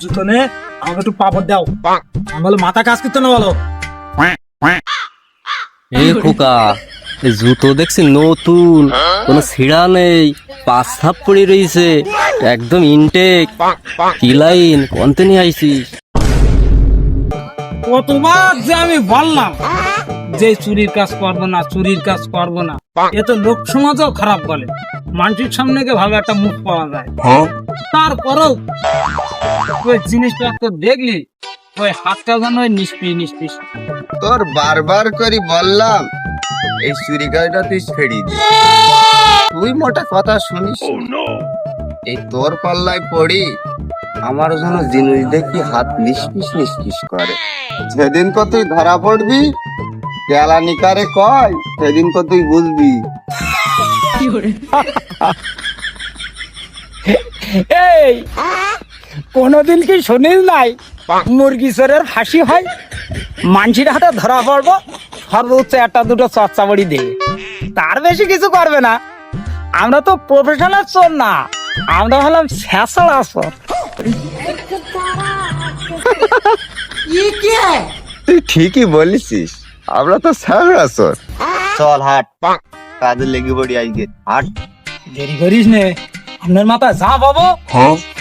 জুতো নে আমাকে একটু পাপড় দাও। আমি বলো মাথা কাজ করতে না বলো? এ খোকা জুতো দেখছি নতুন কোনো ছিঁড়া নেই পাঁচ ছাপ পড়ে রয়েছে একদম ইনটেক কি লাইন কন্তে নিয়ে আইছিস? কতবার যে আমি বললাম যে চুরির কাজ করব না চুরির কাজ করব না। এ তো লোক সমাজও খারাপ বলে। মানুষের সামনে গিয়ে ভালো একটা মুখ পাওয়া যায়। তারপরেও ওই জিনিসটা তো দেখলি ওই হাতটা যেন ওই নিষ্পি নিষ্পিস তোর বারবার করে বললাম এই চুরি গাড়িটা তুই ছেড়ে দে। তুই মোটা কথা শুনিস? না। এই তোর পাল্লায় পড়ি আমার জন্য জিনিস দেখি হাত নিষ্পিস নিষ্পিস করে। যেদিন তো তুই ধরা পড়বি কেলানি কারে কয় সেদিন তো তুই বুঝবি। এই কোনদিন কি শুনিস নাই? মুরগি চোরের ফাঁসি হয় মানসির হাতে ধরা পড়ব সর্বোচ্চ একটা দুটো চর্চা বড়ি দেবে তার বেশি কিছু করবে না। আমরা তো প্রফেশনাল চোর না আমরা হলাম স্যাসলা চোর। তুই ঠিকই বলিসিস আমরা তো সারা চোর চল হাট। কাজে লেগে পড়ি আজকে। হাট। দেরি করিস নে। আপনার মাথায় যা পাবো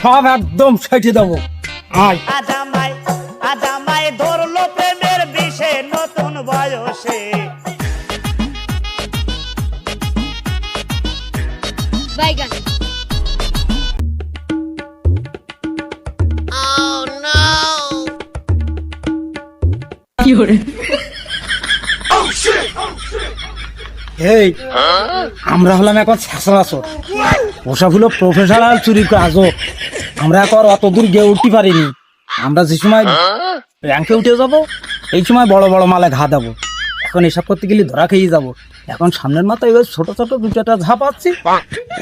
সব একদম সেটে দেবো। আয়। আজামাই আজামাই ধরলো প্রেমের বিষে নতুন বয়সে। বাইগান। এই আমরা হলাম এখন ছেঁচড়া চোর ওসব হলো প্রফেশনাল চুরি কাজও আমরা এখন অত দূর গিয়ে উঠতে পারিনি। আমরা যে সময় র্যাঙ্কে উঠে যাব, এই সময় বড় বড় মালে ঘা দেবো। এখন এসব করতে গেলে ধরা খেয়ে যাব। এখন সামনের মাথায় ওই ছোট ছোট দু চারটা ঝাপ পাচ্ছি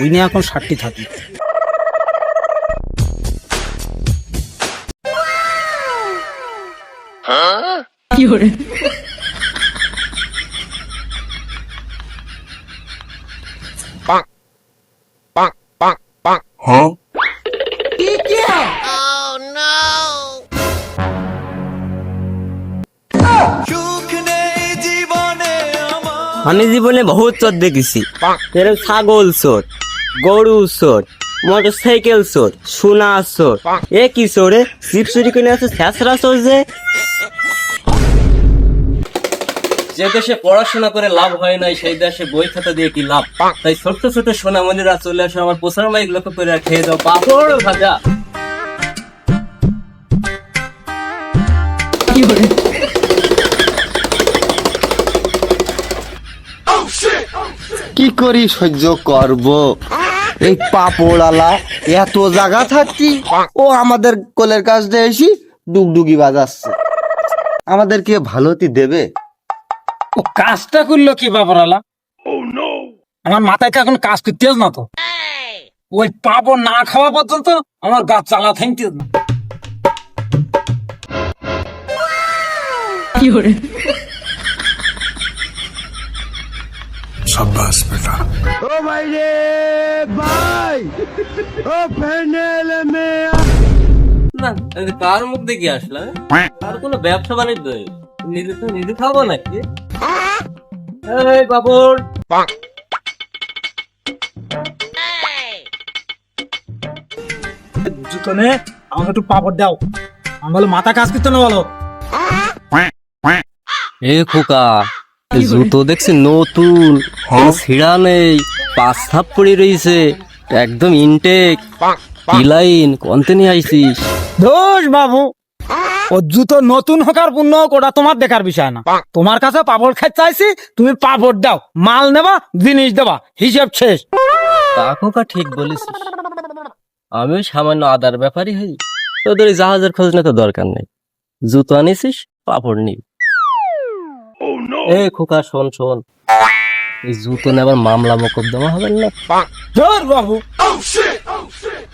ওই নিয়ে এখন ষাটটি থাকি। আমি জীবনে বহুত চোর দেখেছি। ছাগল চোর গরু চোর মোটর সাইকেল চোর সোনা চোর এ কি চোরে জিপ চুরি করে আছে ছেঁচড়া চোর যে যে দেশে পড়াশোনা করে লাভ হয় নাই সেই দেশে বই খাতা দিয়ে কি লাভ? তাই ছোট্ট ছোট সোনা মন্দিরা চলে আসে আমার প্রচার মাইক লক্ষ্য করে খেয়ে দাও পাপড় ভাজা। কি করি সহ্য করব? এই পাপড়ালা এত জায়গা থাকতি ও আমাদের কোলের কাছটা এসি ডুগডুগি বাজাচ্ছে। আমাদেরকে ভালোতি দেবে? ও কাজটা করল কি বাবরালা? আমার মাথায় তো এখন কাজ করতে না তো? ওই পাবো না খাওয়া পর্যন্ত আমার গাছ চালা থাকতে না। ও ভাই রে ভাই! ও ফ্যানেল মে না কার মুখ দেখে আসলাম? আর কোনো ব্যবসা বাণিজ্য নেই। নিজে তো নিজে খাব নাকি? এই বাবুর জুতো আমাকে একটু পাপড় দাও। আমি বলো মাথা কাজ করতে না বলো। এ খোকা জুতো দেখছি নতুন কোনো ছিঁড়া নেই পাঁচ ছাপ পড়ে রয়েছে একদম ইনটেক কি লাইন কন্তে নিয়ে আইছিস? দোষ বাবু। ও জুতো নতুন হোক আর পূর্ণ হোক ওটা তোমার দেখার বিষয় না। তোমার কাছে পাপড় খেতে চাইছি তুমি পাপড় দাও মাল নেবা জিনিস দেবা হিসেব শেষ। তা খোকা ঠিক বলেছিস। আমিও সামান্য আদার ব্যাপারই হই। তোদের জাহাজের খোঁজ না তো দরকার নেই। জুতো আনিছিস পাপড় নি এ খোকা শোন শোন। এই জুতো নেবার মামলা মোকদ্দমা হবে না? জোর বাবু।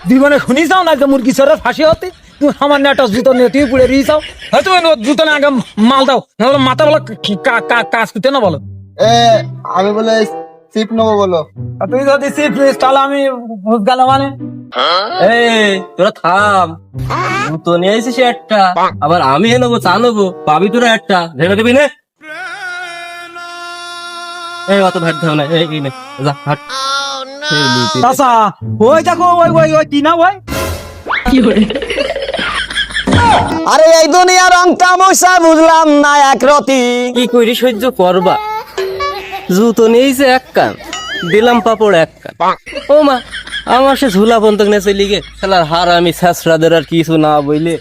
জীবনে শুনি যাও না যে মুরগি চোরের ফাঁসি হতে? তুমি সামান্য একটা জুতো নিয়ে তুমি পুড়ে যাও হয়তো ওই জুতো না আগে মাল দাও নাহলে মাথা বলো কি- কা- কা- কাজ করতে না বলো? এ আমি বলে চিপ নেব বলো। তুই যদি সিট নিস তাহলে আমি বুঝ গেল মানে। এই তোরা থাম। জুতো নিয়ে এসেছিস একটা আবার আমি নেব চা নেব পাবি তোরা একটা ভেবে দিবি না। এই অত ভাট দেও না এই নে যা হাট এই চাচা ওই দেখো ওই ওই ওই কি না ওই আরে এই দুনিয়ার রং তামসা বুঝলাম না এক রতি। কি কইরি সহ্য করবা? জুতো নিয়েছে এক কান, দিলাম পাপড় এক কান। ও মা, আমার সে ঝুলা বন্ধক নিয়ে চলি গে খেলার হার আমি শেষরাদের আর কিছু না বইলে।